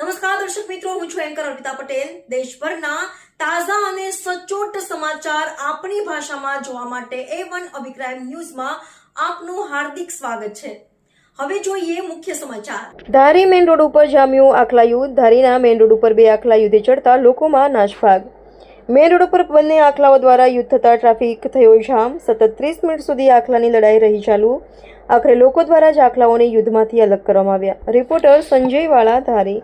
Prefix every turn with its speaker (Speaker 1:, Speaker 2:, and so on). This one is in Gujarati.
Speaker 1: નમસ્કાર, દર્શક મિત્રો, હું છું એન્કર અર્પિતા પટેલ. દેશભરના તાજા અને સચોટ સમાચાર આપણી ભાષામાં જોવા માટે એ વન અભિક્રાઇમ ન્યૂઝમાં આપનું હાર્દિક સ્વાગત છે. હવે જોઈએ મુખ્ય સમાચાર.
Speaker 2: ધારી મેઇન રોડ ઉપર જામ્યું આખલા યુદ્ધ. ધારીના મેઇન રોડ ઉપર બે આખલા યુદ્ધે ચડતા લોકોમાં નાશભાગ. મેઇન રોડ ઉપર બંને આખલાઓ દ્વારા યુદ્ધ થતાં ટ્રાફિક થયો જામ. સતત ત્રીસ મિનિટ સુધી આખલાની લડાઈ રહી ચાલુ. આખરે લોકો દ્વારા જ આખલાઓને યુદ્ધમાંથી અલગ કરવામાં આવ્યા. રિપોર્ટર સંજય વાળા ધારી.